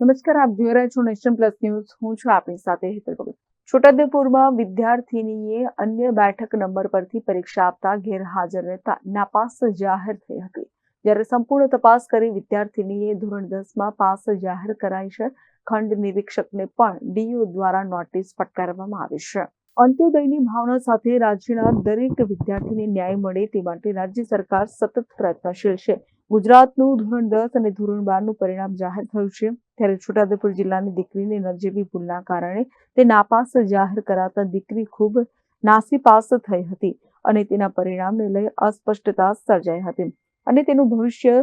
નમસ્કાર, આપ જોઈ રહ્યા છો નેશન પ્લસ ન્યૂઝ. હું છું આપની સાથે હેતલ ભગત છોટાઉદેપુરમાં વિદ્યાર્થીનીએ અન્ય બેઠક નંબર પરથી પરીક્ષા આપતા ગેરહાજર રહેતા નાપાસ જાહેર થઈ હતી. જ્યારે સંપૂર્ણ તપાસ કરી વિદ્યાર્થીનીએ ધોરણ દસમાં પાસ જાહેર કરાઈ છે. ખંડ નિરીક્ષકને પણ ડીઓ દ્વારા નોટિસ ફટકારવામાં આવી છે. અંત્યોદયની ભાવના સાથે રાજ્યના દરેક વિદ્યાર્થીને ન્યાય મળે તે માટે રાજ્ય સરકાર સતત પ્રયત્નશીલ છે. ગુજરાતનું ધોરણ દસ અને ધોરણ બારનું પરિણામ જાહેર થયું છે. ત્યારે છોટાઉદેપુર જિલ્લાની દીકરીને નજીવી ભૂલના કારણે તે નાપાસ જાહેર કરાતા દીકરી ખૂબ નાસીપાસ થઈ હતી અને તેના પરિણામને લઈ અસ્પષ્ટતા સર્જાઈ હતી અને તેનું ભવિષ્ય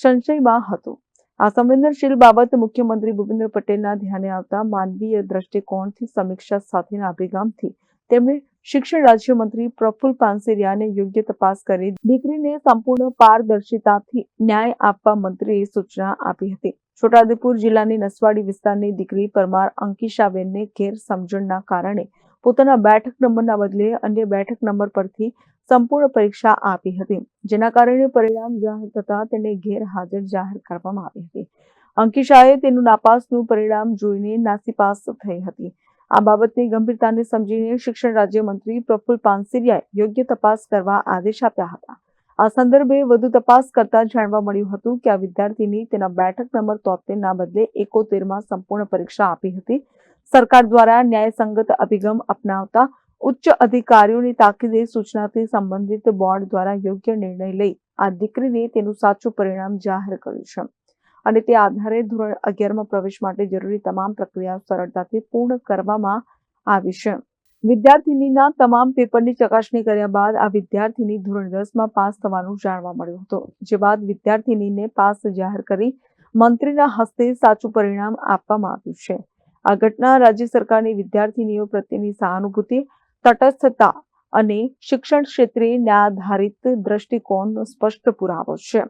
સંશયમાં હતું. આ સંવેદનશીલ બાબત મુખ્યમંત્રી ભૂપેન્દ્ર પટેલના ધ્યાને આવતા માનવીય દ્રષ્ટિકોણથી સમીક્ષા સાથેના અભિગમથી તેમણે શિક્ષણ રાજ્યમંત્રી પ્રફુલ પાનસેરિયાને યોગ્ય તપાસ કરી દીકરીને સંપૂર્ણ પારદર્શિતાથી ન્યાય આપવા મંત્રીએ સૂચના આપી હતી. છોટાઉદેપુર જિલ્લાની નસવાડી વિસ્તારની દીકરી પરમાર અંકિશાબેનને ગેરસમજણના કારણે પોતાના બેઠક નંબરના બદલે અન્ય બેઠક નંબર પરથી સંપૂર્ણ પરીક્ષા આપી હતી, જેના કારણે પરિણામ જાહેર થતા તેને ગેરહાજર જાહેર કરવામાં આવી હતી. અંકિશાએ તેનું નાપાસનું પરિણામ જોઈને નાસીપાસ થઈ હતી. આ બાબતની ગંભીરતાને સમજીને શિક્ષણ રાજ્યમંત્રી પ્રફુલ પાનસિરિયાએ યોગ્ય તપાસ કરવા આદેશ આપ્યા હતા. આ સંદર્ભે વધુ તપાસ કરતા જાણવા મળ્યું હતું કે આ વિદ્યાર્થીની તેના બેઠક નંબર તોતેરના બદલે એકોતેરમાં સંપૂર્ણ પરીક્ષા આપી હતી. સરકાર દ્વારા ન્યાયસંગત અભિગમ અપનાવતા ઉચ્ચ અધિકારીઓની તાકીદે સૂચનાથી સંબંધિત બોર્ડ દ્વારા યોગ્ય નિર્ણય લઈ આ દીકરીને તેનું સાચું પરિણામ જાહેર કર્યું છે. અને તે આધારે ધોરણ અગિયારમાં પ્રવેશ માટે જરૂરી તમામ પ્રક્રિયા સરળતાથી પૂર્ણ કરવામાં આવી છે. વિદ્યાર્થીનીના તમામ પેપરની ચકાસણી કર્યા બાદ આ વિદ્યાર્થીની ધોરણ દસમાં પાસ થવાનું જાણવા મળ્યું હતું. જે બાદ વિદ્યાર્થીનીને પાસ જાહેર કરી મંત્રીના હસ્તે સાચું પરિણામ આપવામાં આવ્યું છે. આ ઘટના રાજ્ય સરકારની વિદ્યાર્થીનીઓ પ્રત્યેની સહાનુભૂતિ, તટસ્થતા અને શિક્ષણ ક્ષેત્રે ન્યાયાધારિત દ્રષ્ટિકોણનો સ્પષ્ટ પુરાવો છે.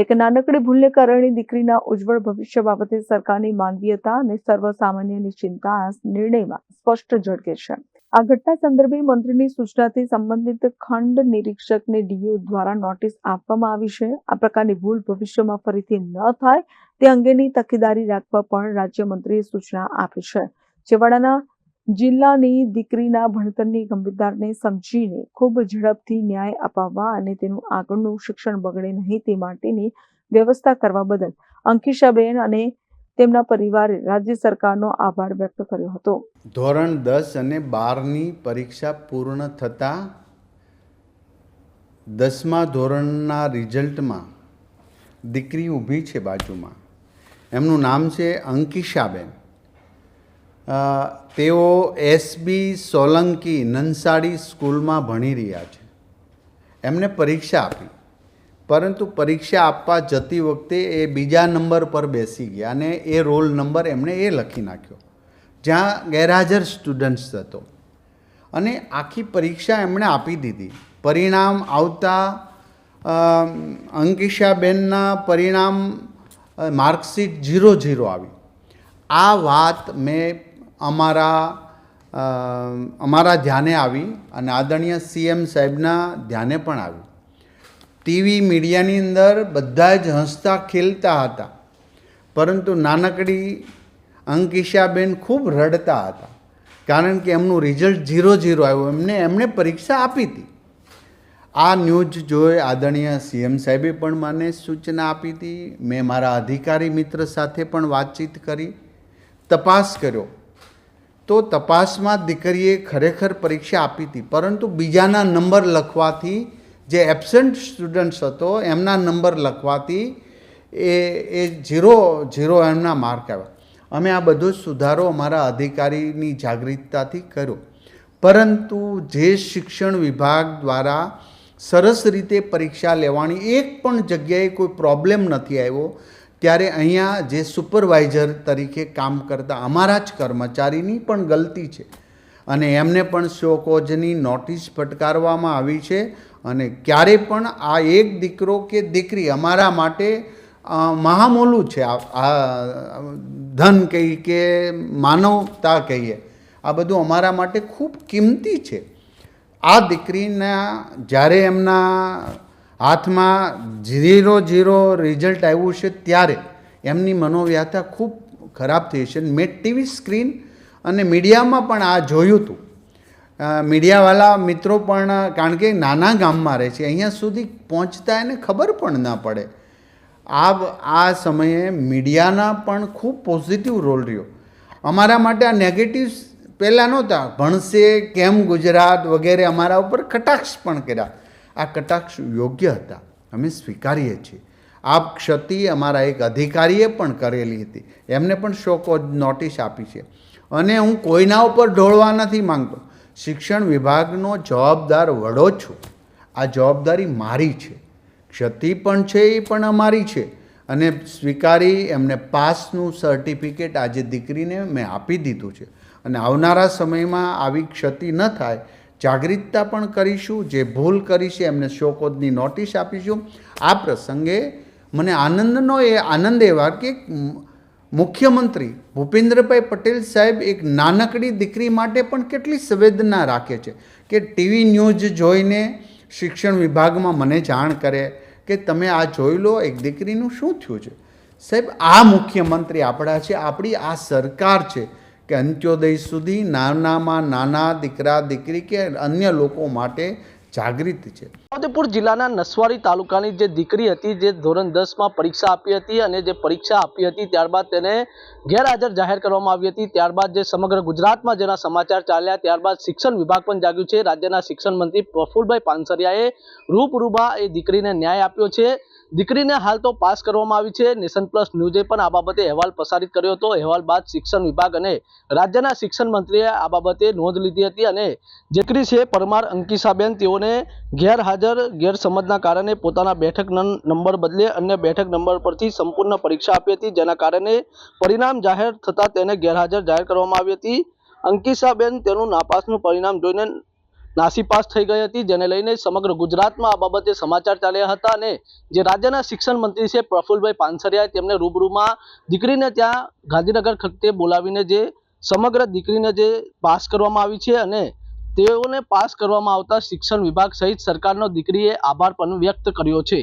એક નાનકડી ભૂલને કારણે દીકરીના ઉજ્જવળ ભવિષ્ય બાબતે સરકારની માનવીયતા અને સર્વસામાન્યની ચિંતા આ નિર્ણયમાં સ્પષ્ટ ઝળકે છે. આ ઘટના સંદર્ભે મંત્રીની સૂચનાથી સંબંધિત ખંડ નિરીક્ષકને ડીઓ દ્વારા નોટિસ આપવામાં આવી છે. આ પ્રકારની ભૂલ ભવિષ્યમાં ફરીથી ન થાય તે અંગેની તકેદારી રાખવા પણ રાજ્યમંત્રીએ સૂચના આપી છે. છેવાડાના જિલ્લાની દીકરીના ભણતરની ગંભીરતાને સમજીને ખૂબ ઝડપથી ન્યાય અપાવવા અને તેનું આગળનું શિક્ષણ બગડે નહીં તે માટેની વ્યવસ્થા કરવા બદલ અંકિશાબેન અને તેમના પરિવારે રાજ્ય સરકારનો આભાર વ્યક્ત કર્યો હતો. ધોરણ દસ અને બારની પરીક્ષા પૂર્ણ થતાં દસમા ધોરણના રિઝલ્ટમાં દીકરી ઊભી છે બાજુમાં. એમનું નામ છે અંકિશાબેન. તેઓ એસબી સોલંકી નંસાડી સ્કૂલમાં ભણી રહ્યા છે. એમને પરીક્ષા આપી. પરંતુ પરીક્ષા આપવા જતી વખતે એ બીજા નંબર પર બેસી ગયા અને એ રોલ નંબર એમણે એ લખી નાખ્યો, જ્યાં ગેરહાજર સ્ટુડન્ટ્સ હતો. અને આખી પરીક્ષા એમણે આપી દીધી. પરિણામ આવતા અંકિશાબેનના પરિણામ માર્કશીટ ઝીરો ઝીરો આવી. આ વાત મેં અમારા અમારા ધ્યાને આવી અને આદરણીય સીએમ સાહેબના ધ્યાને પણ આવી. ટીવી મીડિયાની અંદર બધા જ હસતા ખેલતા હતા. પરંતુ નાનકડી અંકિશાબેન ખૂબ રડતા હતા. કારણ કે એમનું રિઝલ્ટ ઝીરો ઝીરો આવ્યું. એમને, એમણે પરીક્ષા આપી હતી. આ ન્યૂઝ જોઈ આદરણીય સીએમ સાહેબે પણ મને સૂચના આપી હતી. મેં મારા અધિકારી મિત્ર સાથે પણ વાતચીત કરી. તપાસ કર્યો. તો તપાસમાં દીકરીએ ખરેખર પરીક્ષા આપી હતી. પરંતુ બીજાના નંબર લખવાથી જે એબસન્ટ સ્ટુડન્ટ્સ હતો, એમના નંબર લખવાથી એ એ ઝીરો ઝીરો એમના માર્ક આવ્યા. અમે આ બધો સુધારો અમારા અધિકારીની જાગૃતતાથી કર્યો. પરંતુ જે શિક્ષણ વિભાગ દ્વારા સરસ રીતે પરીક્ષા લેવાની એક પણ જગ્યાએ કોઈ પ્રોબ્લેમ નથી આવ્યો ત્યારે અહીંયા જે સુપરવાઇઝર તરીકે કામ કરતા અમારા જ કર્મચારીની પણ ગલતી છે. અને એમને પણ શોકોજની નોટિસ ફટકારવામાં આવી છે અને ક્યારે પણ આ એક દીકરો કે દીકરી અમારા માટે મહામોલું છે. આ, ધન કહીએ કે માનવતા કહીએ. આ બધું અમારા માટે ખૂબ કિંમતી છે. આ દીકરીના, જ્યારે એમના હાથમાં ઝીરો ઝીરો રિઝલ્ટ આવ્યું છે ત્યારે એમની મનોવ્યથા ખૂબ ખરાબ થઈ છે. મેં ટીવી સ્ક્રીન અને મીડિયામાં પણ આ જોયું હતું. મીડિયાવાળા મિત્રો પણ, કારણ કે નાના ગામમાં રહે છે, અહીંયા સુધી પહોંચતા એને ખબર પણ ના પડે. આ આ સમયે મીડિયાના પણ ખૂબ પોઝિટિવ રોલ રહ્યો. અમારા માટે આ નેગેટિવ્સ પહેલાં નહોતા. ભણશે, કેમ ગુજરાત વગેરે અમારા ઉપર કટાક્ષ પણ કર્યા. આ કટાક્ષ યોગ્ય હતા. અમે સ્વીકારીએ છીએ. આ ક્ષતિ અમારા એક અધિકારીએ પણ કરેલી હતી. એમને પણ શોકો નોટિસ આપી છે. અને હું કોઈના ઉપર ઢોળવા નથી માંગતો. શિક્ષણ વિભાગનો જવાબદાર વડો છું. આ જવાબદારી મારી છે. ક્ષતિ પણ છે, એ પણ અમારી છે. અને સ્વીકારી એમને પાસનું સર્ટિફિકેટ આજે દીકરીને મેં આપી દીધું છે. અને આવનારા સમયમાં આવી ક્ષતિ ન થાય જાગૃતતા પણ કરીશું, જે ભૂલ કરી છે એમને શોકોદની નોટિસ આપીશું. આ પ્રસંગે મને આનંદનો એ આનંદ એવા કે મુખ્યમંત્રી ભૂપેન્દ્રભાઈ પટેલ સાહેબ એક નાનકડી દીકરી માટે પણ કેટલી સંવેદના રાખે છે કે ટીવી ન્યૂઝ જોઈને શિક્ષણ વિભાગમાં મને જાણ કરે કે તમે આ જોઈ લો, એક દીકરીનું શું થયું છે? સાહેબ, આ મુખ્યમંત્રી આપણા છે, આપણી આ સરકાર છે. કે અંત્યોદય સુધી નાનામાં નાના દીકરા, દીકરી કે અન્ય લોકો માટે જાગૃત છે. છોટાઉદેપુર જિલ્લાના નસવાડી તાલુકાની જે દીકરી હતી, જે ધોરણ દસમાં પરીક્ષા આપી હતી અને જે પરીક્ષા આપી હતી ત્યારબાદ તેને ગેરહાજર જાહેર કરવામાં આવી હતી. ત્યારબાદ જે સમગ્ર ગુજરાતમાં જેના સમાચાર ચાલ્યા, ત્યારબાદ શિક્ષણ વિભાગ પણ જાગ્યું છે. રાજ્યના શિક્ષણ મંત્રી પ્રફુલભાઈ પાનસરિયાએ રૂપરૂબા એ દીકરીને ન્યાય આપ્યો છે. દીકરીને હાલ તો પાસ કરવામાં આવી છે. નેશન પ્લસ ન્યૂઝે પણ આ બાબતે અહેવાલ પ્રસારિત કર્યો હતો. અહેવાલ બાદ શિક્ષણ વિભાગ અને રાજ્યના શિક્ષણ મંત્રીએ આ બાબતે નોંધ લીધી હતી અને દીકરી છે પરમાર અંકિશાબેન તેઓને ગેરહાજર, ગેરસમજના કારણે પોતાના બેઠક નંબર બદલે અન્ય બેઠક નંબર પરથી સંપૂર્ણ પરીક્ષા આપી હતી, જેના કારણે પરિણામ જાહેર થતાં તેને ગેરહાજર જાહેર કરવામાં આવી હતી. અંકિશાબેન તેનું નાપાસનું પરિણામ જોઈને નાસીપાસ થઈ ગઈ હતી, જેને લઈને સમગ્ર ગુજરાતમાં આ બાબતે સમાચાર ચાલ્યા હતા અને જે રાજ્યના શિક્ષણ મંત્રી છે પ્રફુલભાઈ પાનસરિયાએ તેમને રૂબરૂમાં દીકરીને ત્યાં ગાંધીનગર ખાતે બોલાવીને જે સમગ્ર દીકરીને જે પાસ કરવામાં આવી છે અને તેઓને પાસ કરવામાં આવતા શિક્ષણ વિભાગ સહિત સરકારનો દીકરીએ આભાર પણ વ્યક્ત કર્યો છે.